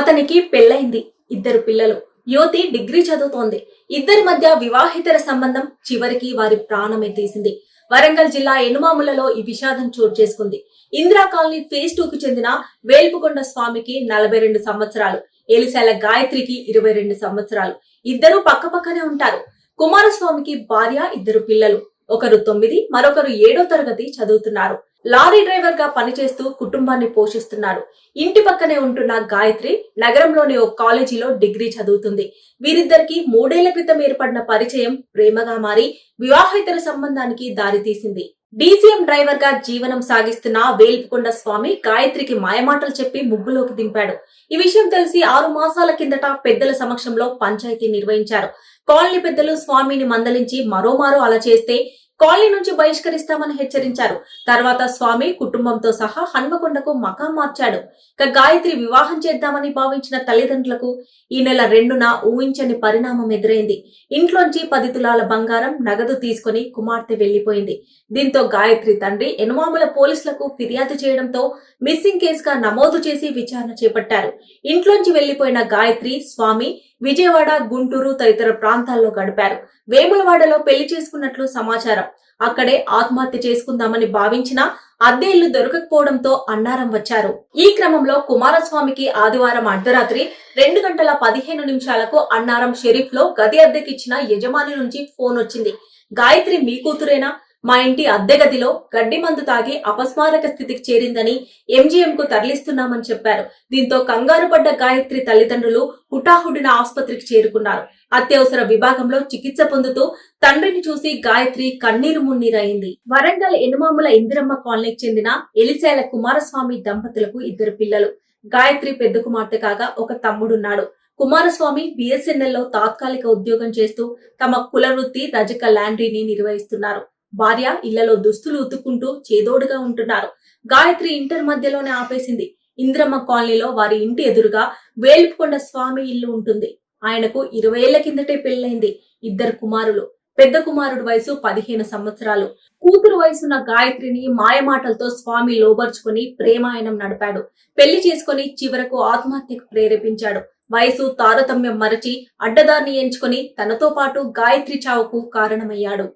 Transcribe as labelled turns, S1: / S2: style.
S1: అతనికి పెళ్ళైంది ఇద్దరు పిల్లలు. యువతి డిగ్రీ చదువుతోంది. ఇద్దరి మధ్య వివాహితర సంబంధం చివరికి వారి ప్రాణమే తీసింది. వరంగల్ జిల్లా ఎనుమాములలో ఈ విషాదం చోటు చేసుకుంది. ఇందిరా కాలనీ ఫేజ్ టూ కు చెందిన వేల్పుకొండ స్వామికి నలభై రెండు సంవత్సరాలు ఎలిశాల గాయత్రికి ఇరవై రెండు సంవత్సరాలు. ఇద్దరు పక్కపక్కనే ఉంటారు. కుమారస్వామికి భార్య ఇద్దరు పిల్లలు. ఒకరు తొమ్మిది మరొకరు ఏడో తరగతి చదువుతున్నారు. లారీ డ్రైవర్గా పనిచేస్తూ కుటుంబాన్ని పోషిస్తున్నాడు. ఇంటి పక్కనే ఉంటున్న గాయత్రి నగరంలోని ఓ కాలేజీలో డిగ్రీ చదువుతుంది. వీరిద్దరికి మూడేళ్ళ క్రితం ఏర్పడిన పరిచయం ప్రేమగా మారి వివాహేతర సంబంధానికి దారితీసింది డీసీఎం డ్రైవర్గా జీవనం సాగిస్తున్న వేల్పుకొండ స్వామి గాయత్రికి మాయమాటలు చెప్పి ముగ్గులోకి దింపాడు. ఈ విషయం తెలిసి ఆరు మాసాల కిందట పెద్దల సమక్షంలో పంచాయతీ నిర్వహించారు. కాలనీ పెద్దలు స్వామిని మందలించి మరోమారో అలా చేస్తే కాలనీ నుంచి బహిష్కరిస్తామని హెచ్చరించారు. తర్వాత స్వామి కుటుంబంతో సహా హన్మకొండకు మకాం మార్చాడు. ఇక గాయత్రి వివాహం చేద్దామని భావించిన తల్లిదండ్రులకు ఈ నెల రెండున ఊహించని పరిణామం ఎదురైంది. ఇంట్లోంచి పది తులాల బంగారం నగదు తీసుకుని కుమార్తె వెళ్ళిపోయింది దీంతో గాయత్రి తండ్రి ఎనుమాముల పోలీసులకు ఫిర్యాదు చేయడంతో మిస్సింగ్ కేసుగా నమోదు చేసి విచారణ చేపట్టారు. ఇంట్లోంచి వెళ్ళిపోయిన గాయత్రి స్వామి విజయవాడ గుంటూరు తదితర ప్రాంతాల్లో గడిపారు. వేములవాడలో పెళ్ళి చేసుకున్నట్లు సమాచారం. అక్కడే ఆత్మహత్య చేసుకుందామని భావించిన అద్దె ఇల్లు దొరకకపోవడంతో అన్నారం వచ్చారు. ఈ క్రమంలో కుమారస్వామికి ఆదివారం అర్ధరాత్రి రెండు గంటల పదిహేను నిమిషాలకు అన్నారం షెరీఫ్లో గది అద్దెకిచ్చిన యజమాని నుంచి ఫోన్ వచ్చింది. గాయత్రి మీ కూతురేనా? మా ఇంటి అద్దె గదిలో గడ్డి మందు తాగి అపస్మారక స్థితికి చేరిందని ఎంజీఎం కు తరలిస్తున్నామని చెప్పారు. దీంతో కంగారు పడ్డ గాయత్రి తల్లిదండ్రులు హుటాహుడిన ఆసుపత్రికి చేరుకున్నారు. అత్యవసర విభాగంలో చికిత్స పొందుతూ తండ్రిని చూసి గాయత్రి కన్నీరు మున్నీరైంది. వరంగల్ ఎనుమాముల ఇందిరమ్మ కాలనీకి చెందిన ఎలిసేల కుమారస్వామి దంపతులకు ఇద్దరు పిల్లలు. గాయత్రి పెద్ద కుమార్తె కాగా ఒక తమ్ముడున్నాడు. కుమారస్వామి బిఎస్ఎన్ఎల్లో తాత్కాలిక ఉద్యోగం చేస్తూ తమ కుల వృత్తి రజక ల్యాండ్రీని నిర్వహిస్తున్నారు. భార్య ఇళ్ళలో దుస్తులు ఉతుక్కుంటూ చేదోడుగా ఉంటున్నారు. గాయత్రి ఇంటర్ మధ్యలోనే ఆపేసింది. ఇంద్రమ్మ కాలనీలో వారి ఇంటి ఎదురుగా వేల్పుకొండ స్వామి ఇల్లు ఉంటుంది. ఆయనకు ఇరవై ఏళ్ళ కిందటే పెళ్ళైంది ఇద్దరు కుమారులు. పెద్ద కుమారుడు వయసు పదిహేను సంవత్సరాలు. కూతురు వయసున్న గాయత్రిని మాయమాటలతో స్వామి లోబర్చుకుని ప్రేమాయణం నడిపాడు. పెళ్ళి చేసుకుని చివరకు ఆత్మహత్యకు ప్రేరేపించాడు. వయసు తారతమ్యం మరచి అడ్డదారిని ఎంచుకొని తనతో పాటు గాయత్రి చావుకు కారణమయ్యాడు.